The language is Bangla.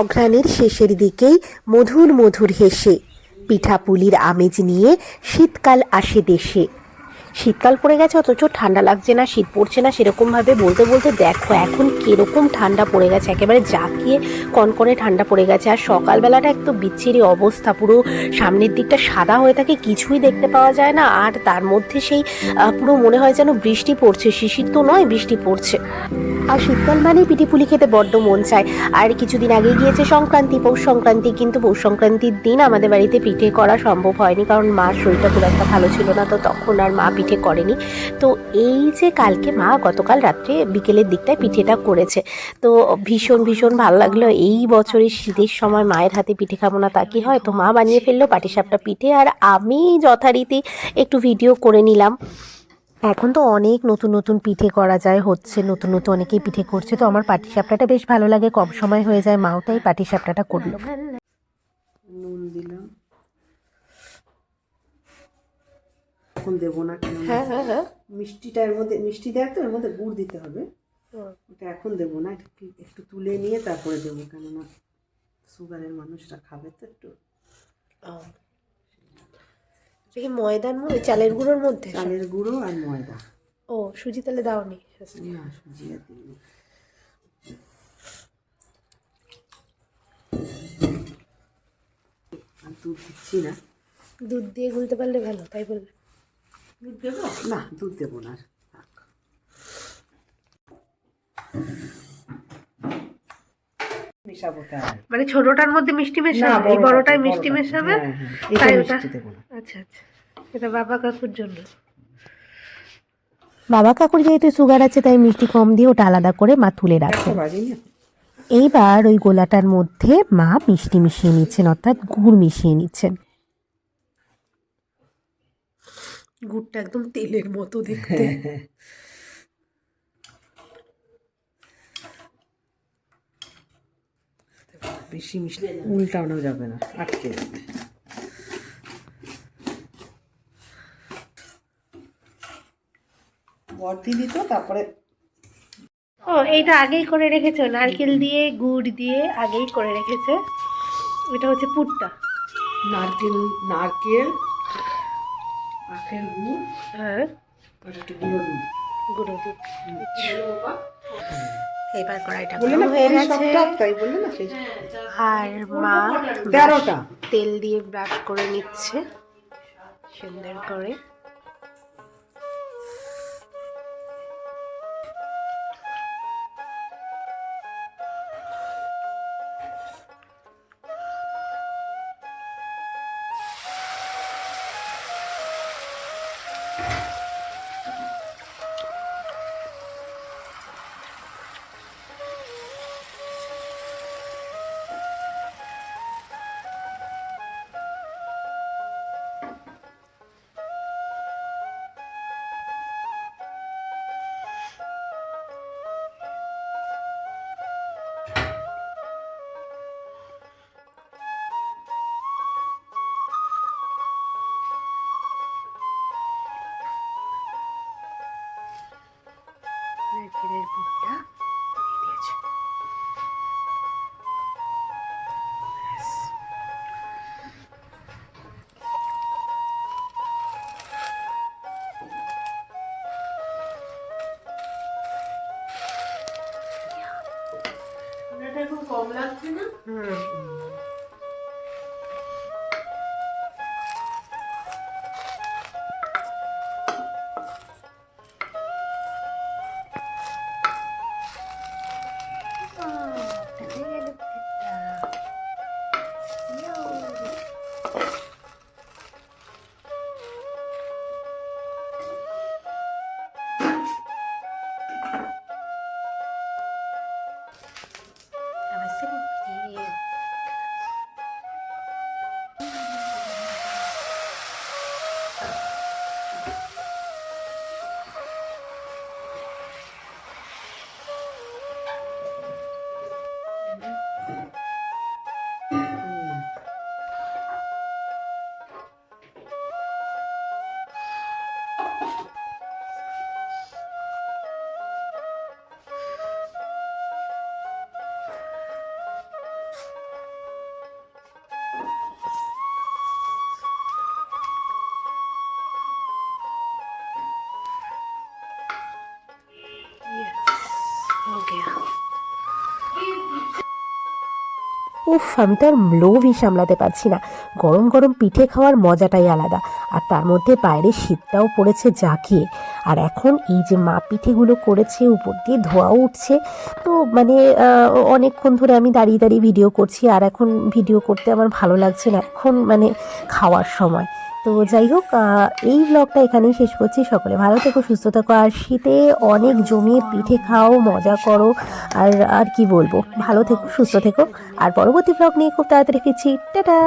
অঘ্রাণের শেষের দিকেই মধুর মধুর হেসে পিঠাপুলির আমেজ নিয়ে শীতকাল আসে দেশে। শীতকাল পড়ে গেছে, অথচ ঠান্ডা লাগছে না, শীত পড়ছে না সেরকমভাবে বলতে বলতে দেখো, এখন কীরকম ঠান্ডা পড়ে গেছে, একেবারে জাকিয়ে কনকনে ঠান্ডা পড়ে গেছে, আর সকালবেলাটা একটু বিচ্ছিরি অবস্থা, পুরো সামনের দিকটা সাদা হয়ে থাকে, কিছুই দেখতে পাওয়া যায় না, আর তার মধ্যে সেই পুরো মনে হয় যেন বৃষ্টি পড়ছে, শিশির তো নয়, বৃষ্টি পড়ছে। আর শীতকাল মানেই পিঠে পুলি খেতে বড্ড মন চায়, আর কিছুদিন আগে গিয়েছে সংক্রান্তি, পৌষ সংক্রান্তি, কিন্তু পৌষ সংক্রান্তির দিন আমাদের বাড়িতে পিঠে করা সম্ভব হয়নি, কারণ মার শরীরটা খুব একটা ভালো ছিল না, তো তখন আর মা পিঠে করেনি। তো এই যে কালকে মা গতকাল রাত্রে বিকেলের দিকটায় পিঠেটা করেছে। তো ভীষণ ভীষণ ভালো লাগল। এই বছরের শীতের সময় মায়ের হাতে পিঠে খাব না তা কি হয়? তো মা বানিয়ে ফেলল পাটিসাপটা পিঠে আর আমি যথারীতি একটু ভিডিও করে নিলাম। এখন তো অনেক নতুন নতুন পিঠে করা যায়, হচ্ছে নতুন নতুন অনেকেই পিঠে করছে। তো আমার পাটিসাপটাটা বেশ ভালো লাগে, কম সময় হয়ে যায়, মাও তাই পাটিসাপটাটা করল। এখন দেবো না কেন হ্যাঁ হ্যাঁ হ্যাঁ। মিষ্টিটা এর মধ্যে মিষ্টি দেয় তো এর মধ্যে গুড় দিতে হবে। ওটা এখন দেবো না একটু একটু তুলে নিয়ে তারপরে দেবো কেননা সুগারের মানুষরা খাবে তো একটু। কি ময়দার মধ্যে চালের গুঁড়োর মধ্যে? চালের গুঁড়ো আর ময়দা। ও সুজি তাহলে দাওনি? না সুজি আর দিইনি। আর দুধ দিচ্ছি না। দুধ দিয়ে গুলতে পারলে ভালো তাই বললে দুধ দেবো? না দুধ দেবো না মানে ছোটটার মধ্যে মিষ্টি মেশাবে? এই বড়টায় মিষ্টি মেশাবে? হ্যাঁ, হ্যাঁ। তাই ওটা মিষ্টি দেবো না। আচ্ছা আচ্ছা। এটা বাবা কাকুর জন্য। বাবা কাকুর যেহেতু সুগার আছে তাই মিষ্টি কম দিয়ে ওটা আলাদা করে মা তুলে রাখে এইবার ওই গোলাটার মধ্যে মা মিষ্টি মিশিয়ে নিচ্ছেন অর্থাৎ গুড় মিশিয়ে নিচ্ছেন। গুড়টা একদম তেলের মতো দেখতে। বেশি মিষ্টি উল্টানো যাবে না আটকে যাবে। বর্দি দিত তারপরে ও এইটা আগেই করে রেখেছো নারকেল দিয়ে গুড় দিয়ে আগেই করে রেখেছে। এটা হচ্ছে পুরটা। নারকেল নারকেল আখের গুড় হ্যাঁ আর একটু গুঁড়ো দুধ। গুঁড়ো দুধ। এবার কড়াইটা বললে গরম হয়ে গেছে। তাই বললে না আর মা তেরোটা। তেল দিয়ে ব্রাশ করে নিচ্ছে। সুন্দর করে। কম লাগছে না? হুম। উফ, আমি তো আর লোভই সামলাতে পারছি না। গরম গরম পিঠে খাওয়ার মজাটাই আলাদা। আর তার মধ্যে বাইরে শীতটাও পড়েছে জাঁকিয়ে। আর এখন এই যে মা পিঠেগুলো করেছে, উপর দিয়ে ধোঁয়াও উঠছে, তো মানে অনেকক্ষণ ধরে আমি দাঁড়িয়ে দাঁড়িয়ে ভিডিও করছি। আর এখন ভিডিও করতে আমার ভালো লাগছে না। এখন মানে খাওয়ার সময়। তো যাই হোক এই ব্লগটা এখানেই শেষ করছি। সকলে ভালো থেকো, সুস্থ থাকো, আর শীতে অনেক জমিয়ে পিঠে খাও, মজা করো, আর আর কি বলব? ভালো থেকো, সুস্থ থেকো, আর পরবর্তী ব্লগ নিয়ে খুব তাড়াতাড়ি ফিরছি। টাটা!